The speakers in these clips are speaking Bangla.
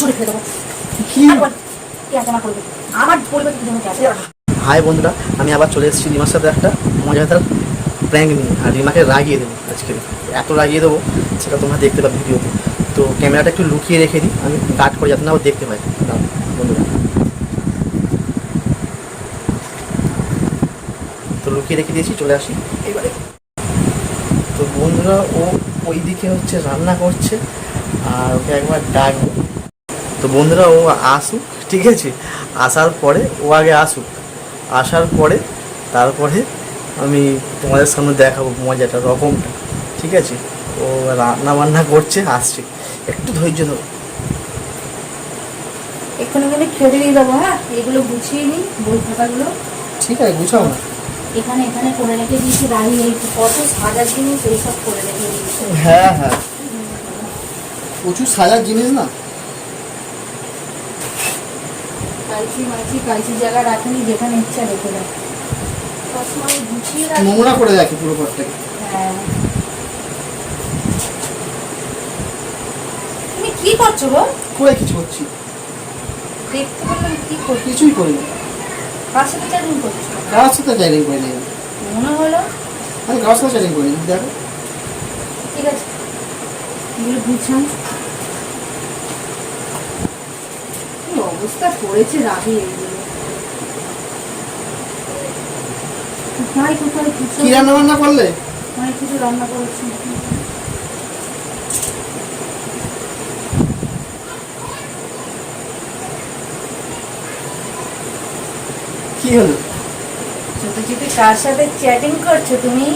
চুরি ফেলে দেবো? কি? আমার পরিবার? আছে হাই বন্ধুরা আমি আবার চলে এসেছি রিমার সাথে একটা মজাদার প্র্যাঙ্ক নিয়ে আর রিমাকে রাগিয়ে দেবো আজকে। এত রাগিয়ে দেবো সেটা তোমরা দেখতে পাবে ভিডিওতে। তো ক্যামেরাটা একটু লুকিয়ে রেখে দিই আমি কাট করে যাতে না দেখতে পাই। বন্ধুরা। তো লুকিয়ে রেখে দিয়েছি চলে আসি এবারে। তো বন্ধুরা ও ওই দিকে হচ্ছে রান্না করছে আর ওকে একবার ডাকবো। তো বন্ধুরা ও আসুক ঠিক আছে? আসার পরে ও আগে আসুক। আসার পরে তারপরে আমি তোমাদের সামনে দেখাবো মজাটা রকমটা ঠিক আছে? ও রান্না বান্না করছে আসছে। একটু ধৈর্য ধরো। এক্ষুনি কিন্তু খেতে দিয়ে দেবো হ্যাঁ? এগুলো গুছিয়ে নিই বই খাতাগুলো। ঠিক আছে গুছাও না। এখানে এখানে করে রেখে দিয়েছি এই কত সাজার জিনিস এইসব করে রেখে দিয়েছি। হ্যাঁ হ্যাঁ। প্রচুর সাজার জিনিস না? কালচি মালচি কালচি জায়গা রাখেনি যেখানে ইচ্ছা রেখে দেয় সবসময় গুছিয়ে রাখি। নোংরা করে রাখি পুরো ঘরটাকে। হ্যাঁ। তুমি কি করছ গো? করে কিছু করছি? দেখতে পেলাম কি করছ। কিছুই করি না। কার সাথে চ্যাটিং করছ? কারোর সাথে চ্যাটিং করি না? মনে হলো? আমি সাথে চ্যাটিং করি? না দেখো। ঠিক আছে। এগুলো গুছান অবস্থা করেছে রাবি এইগুলো কোথায় কোথায় কিছু কি রান্না বান্না করলে? অনেক কিছু রান্না করেছি। কি হলো? ছোট কার সাথে চ্যাটিং করছ তুমি?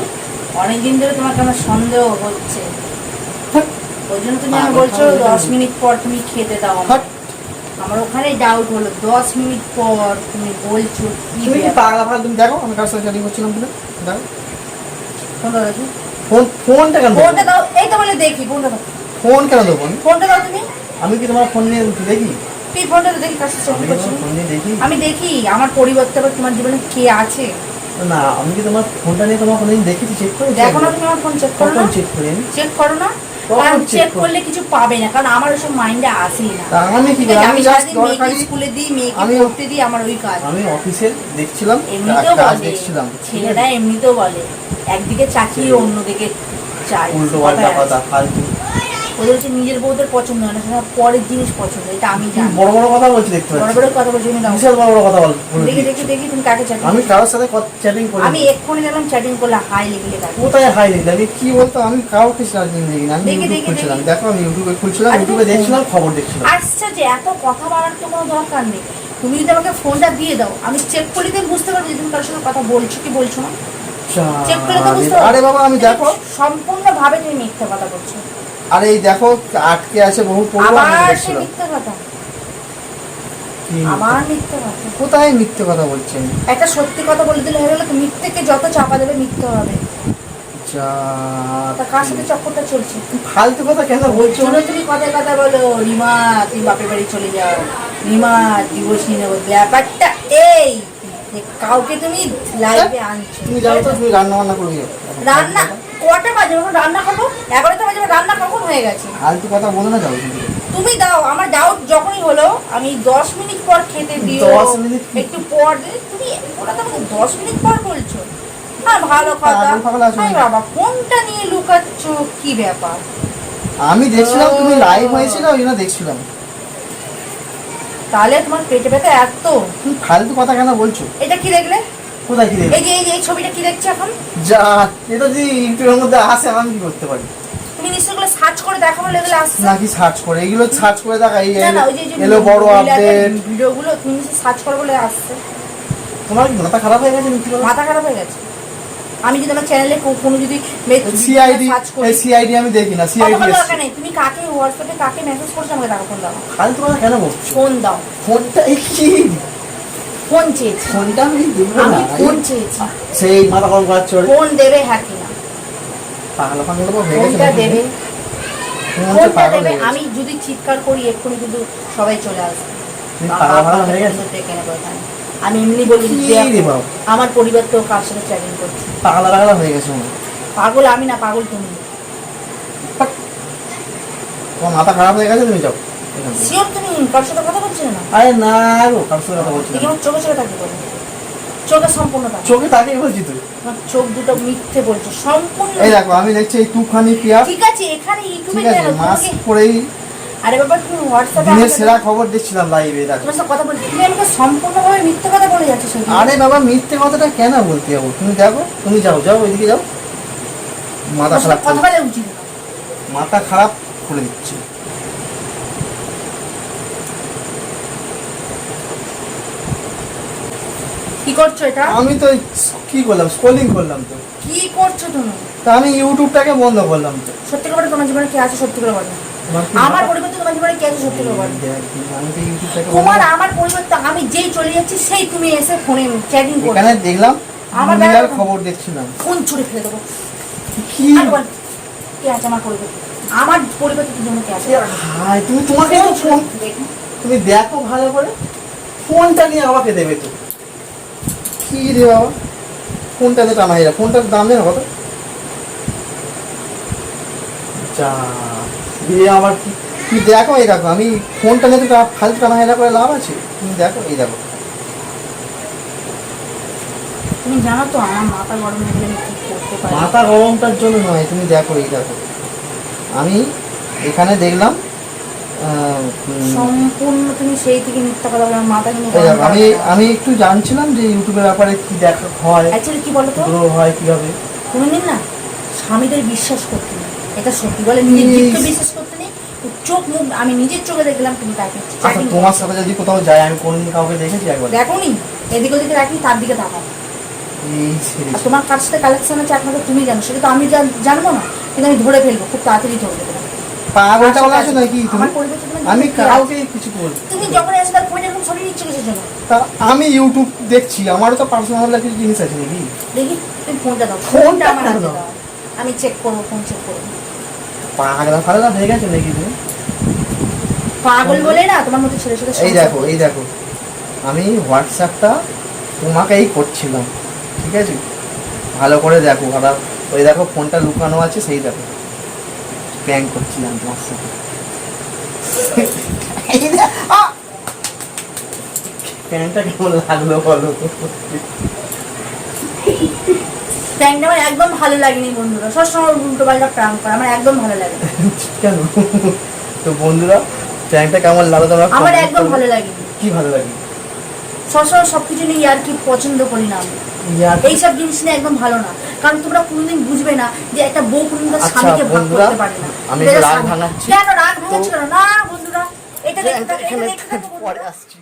অনেকদিন ধরে তোমাকে আমার সন্দেহ হচ্ছে। ওই জন্য তুমি আমি বলছো দশ মিনিট পর তুমি খেতে দাও আমাকে। আমার ওখানে ডাউট হলো। দশ মিনিট পর তুমি বলছো তুমি কি পাগলা পাগলা তুমি দেখো আমি কারোর সাথে চ্যাটিং করছিলাম কিনা দেখো ফোনটা দেখো। ফোন ফোনটা কেন ফোনটা দাও এই তো বলে দেখি ফোনটা দাও। ফোন কেন দেবো? ফোনটা দাও তুমি। আমি কি তোমার ফোন নিয়ে দেখি? তুই ফোনটা দেখি কার সাথে আমি chatting কি ফোন নিয়ে দেখি? আমি দেখি আমার পরিবর্তে আবার তোমার জীবনে কে আছে? না আমি কি তোমার ফোনটা নিয়ে তোমার কোনোদিন দেখেছি চেক করে দেখো না তুমি আমার ফোন চেক করো না। চেক করি চেক করো না। কারণ চেক করলে কিছু পাবে না কারণ আমার ওসব মাইন্ডে আসেই না। আমি কি আমি জাস্ট দরকারি স্কুলে দিই মেয়েকে পড়তে দিই আমার ওই কাজ। আমি অফিসে দেখছিলাম এমনিতেও কাজ বলে দেখছিলাম। ছেলেরা এমনিতেও বলে একদিকে চাকরি অন্যদিকে চাই উল্টো পাল্টা কথা ফালতু। ওদের হচ্ছে নিজের বউদের পছন্দ হয় না পরের জিনিস পছন্দ এটা আমি জানি। বড় বড় কথা বলছি দেখতে বড় বড় কথা বলছি বিশাল বড় বড় কথা বল দেখি। দেখি দেখি তুমি কাকে চাকরি আমি কারোর সাথে চ্যাটিং করি আমি এক্ষুনি দেখলাম চ্যাটিং করলে হাই লেগে কোথায় হাই আমি কি বলতো আমি কাউকে চ্যাটিং দেখি না আমি ইউটিউব খুলছিলাম। দেখো। আমি ইউটিউবে খুলছিলাম ইউটিউবে দেখছিলাম খবর দেখছিলাম। আসছে যে এত কথা বাড়ার তো কোনো দরকার নেই। তুমি যদি আমাকে ফোনটা দিয়ে দাও আমি চেক করলে তো বুঝতে পারব যে তুমি কারোর সঙ্গে কথা বলছো কি বলছো না। চেক করে তো বুঝতে আরে বাবা আমি দেখো সম্পূর্ণ ভাবে তুমি মিথ্যা কথা বলছো। আরে এই দেখো আটকে আছে বহু পড়ব আমি আবার সে দেখছিলাম মিথ্যা? কথা। কোথায় মিথ্যে কথা বলছেন একটা সত্যি কথা বলে দিলে হয়ে গেল তো মিথ্যেকে যত চাপা দেবে মিথ্যে হবে। যা তা কার সাথে চক্করটা চলছে? ফালতু কথা কেন বলছো? শোনো তুমি কথায় কথা বলো রিমা তুমি বাপের বাড়ি চলে যাও। রিমা দিবস নিয়ে নেব। ব্যাপারটা এই। কাউকে তুমি লাইভে আনছো। তুমি যাও তো তুমি রান্না বান্না করবে রান্না কটা বাজে? যখন রান্না করব এগারোটা বাজে রান্না কখন হয়ে গেছে? ফালতু কথা বলো না যাও তুমি। দাও আমার ডাউট যখনই হলো আমি দশ মিনিট পর খেতে দিও। 10 মিনিট? একটু পর তুমি ওটা তো আমাকে দশ মিনিট পর বলছো। হ্যাঁ ভালো কথা? বাবা ফোনটা নিয়ে লুকাচ্ছ কি ব্যাপার? আমি দেখছিলাম তুমি লাইভ হয়েছিল ওই জন্য দেখছিলাম। তাহলে তোমার পেটে ব্যথা এত। তুমি ফালতু কথা কেন বলছো? এটা কি দেখলে? কোথায় কি দেখবে এই যে এই যে ছবিটা কি দেখছ এখন? যা এটা যদি ইউটিউবের মধ্যে আসে আমি কি করতে পারি? তুমি নিশ্চয়ই গুলো সার্চ করে দেখো বলে এগুলো আসছে নাকি সার্চ করে? এগুলো সার্চ করে দেখা এই যে- এলো বড় আপডেট ভিডিওগুলো তুমি সার্চ করে বলে আসছে। তোমার মাথা খারাপ হয়ে গেছে মাথা খারাপ হয়ে গেছে। আমি যদি আমার চ্যানেলে কোনো যদি সিআইডি সিআইডি আমি দেখি না সিআইডি দরকার নেই। তুমি কাকে হোয়াটসঅ্যাপে কাকে মেসেজ করছ আমাকে টাকা ফোন দাও। ফালতু কথা কেন বলছো? ফোন দাও। ফোনটা কি? ফোন চেয়েছি। ফোনটা আমি দেবো না আমি ফোন চেয়েছি। সেই মাথা গরম করার চলে ফোন দেবে হ্যাঁ কিনা পাগলা পাগলা হয়ে গেছে ফোনটা দেবে। ফোনটা দেবে। আমি যদি চিৎকার করি এক্ষুনি কিন্তু সবাই চলে আসবে। পাগলা হয়ে গেছো। আমি এমনি বলি? আমার পরিবার তো কার সাথে চ্যালেঞ্জ করছে? পাগলা পাগলা হয়ে গেছে পাগল আমি না পাগল তুমি। তোমার মাথা খারাপ হয়ে গেছে তুমি যাও। শিওর তুমি কার সাথে কথা বলছিলে না? আরে না গো কার সঙ্গে কথা বলছি না। দেখি আমার চোখে চোখে তাকিয়ে বলো। চোখে সম্পূর্ণ তাকিয়ে। চোখে তাকিয়ে বলছি তুই আমার চোখ দুটো মিথ্যে বলছো সম্পূর্ণ। এই দেখো আমি দেখছি এই তুখানি পেঁয়াজ ঠিক আছে এখানে ইউটিউবে ঠিক আছে কেন মাস তোমাকে পরেই আরে বাবা তুমি হোয়াটসঅ্যাপে দিনের সেরা খবর লাইভে দেখো তোমার সাথে কথা বলছি তুমি আমাকে সম্পূর্ণভাবে মিথ্যে কথা বলে যাচ্ছ আরে বাবা মিথ্যে কথাটা কেন বলতে যাব? তুমি দেখো তুমি যাও যাও ওইদিকে যাও। মাথা খারাপ সাথে কথা বলে উচিত মাথা খারাপ করে দিচ্ছি। কি করছ এটা? আমি তো কি করলাম স্ক্রলিং করলাম তো। কি করছ তুমি? তা আমি ইউটিউবটাকে বন্ধ করলাম তো। সত্যি করে তোমার জীবনে কি আছে সত্যি করে বলো। আমার পরিবর্তে তোমার জীবনে কি আছে সত্যি করে তোমার আমার পরিবর্তে আমি যেই চলে যাচ্ছি সেই তুমি এসে ফোনে চ্যাটিং করছ এখানে দেখলাম আমার বেলা- খবর দেখছিলাম ফোন ছুড়ে ফেলে দেবো। কি? কে আছে আমার পরিবর্তে? আমার পরিবর্তে কি কে আছে। হাই তুমি তোমাকে তো ফোন দেখো। তুমি দেখো ভালো করে। ফোনটা নিয়ে আমাকে দেবে তো। কি রে বাবা? ফোনটা তো টানা হয়ে ফোনটার দাম নেই কত? যা দিয়ে আমার তুমি দেখো এই দেখো আমি ফোনটা নিয়ে তো ফালতু টানা করে লাভ আছে। তুমি দেখো এই দেখো। তুমি জানো তো আমার মাথা গরম হয়ে গেলে করতে পারি? মাথা গরমটার জন্য নয় তুমি দেখো এই দেখো। আমি এখানে দেখলাম সম্পূর্ণ তুমি সেই থেকে মিথ্যা কথা বলে মাথা কিন্তু আমি আমি একটু জানছিলাম যে ইউটিউবের ব্যাপারে কি দেখা হয় অ্যাকচুয়ালি কি বলো তো? হয় কীভাবে? কোনোদিন না স্বামীদের বিশ্বাস করতে নেই। এটা সত্যি বলে নিজের বিশ্বাস করতে নেই চোখ মুখ আমি নিজের চোখে দেখলাম তুমি তাকে আচ্ছা তোমার সাথে যদি কোথাও যায় আমি কোনদিন কাউকে দেখেছি একবার? এদিকে ওদিকে রাখি তার দিকে তাকাও। তোমার কার সাথে কালেকশন আছে একমাত্র তুমি জানো সেটা তো আমি জানব না কিন্তু আমি ধরে ফেলব খুব তাড়াতাড়ি ধরে ফেলব। পাগলটা বলা আছে নাকি তুমি? আমার পরিবর্তে তোমার আমি কাউকে কিছু তুমি যখন এরকম নিচ্ছে কিসের জন্য? তা আমি ইউটিউব দেখছি আমারও তো পার্সোনাল জিনিস আছে নাকি? দেখি তুমি ফোনটা দাও। ফোনটা আমার হাতে। দাও? আমি চেক করব ফোন চেক করব। পাগলা ফাগলা হয়ে গেছে নাকি তুমি? পাগল বলে না তোমার মতো ছেলে সাথে এই দেখো এই দেখো। আমি হোয়াটসঅ্যাপটা তোমাকেই করছিলাম ঠিক আছে? ভালো করে দেখো আর ওই দেখো ফোনটা লুকানো আছে সেই দেখো। প্যাং করছিলাম তোমার সাথে। প্যাংটা কেমন লাগল বলো? তো প্র্যাঙ্কটা আমার একদম ভালো লাগেনি বন্ধুরা। সবসময় উল্টো পাল্টা প্র্যাঙ্ক করে আমার একদম ভালো লাগে। কেন? তো বন্ধুরা প্যাংটা কেমন লাগল তোমরা আমার একদম ভালো লাগেনি। কি ভালো লাগে? সবসময় সবকিছু নিয়ে আর কি পছন্দ করি না আমি। এইসব জিনিস নিয়ে একদম ভালো না। কারণ তোমরা কোনোদিন বুঝবে না যে একটা বউ কোনোদিন তার আচ্ছা, স্বামীকে ভাগ করতে পারে না। আমি রাগ ভাঙাচ্ছি। কেন রাগ ভাঙাচ্ছি না বন্ধুরা এটা দেখতে পরে আসছি।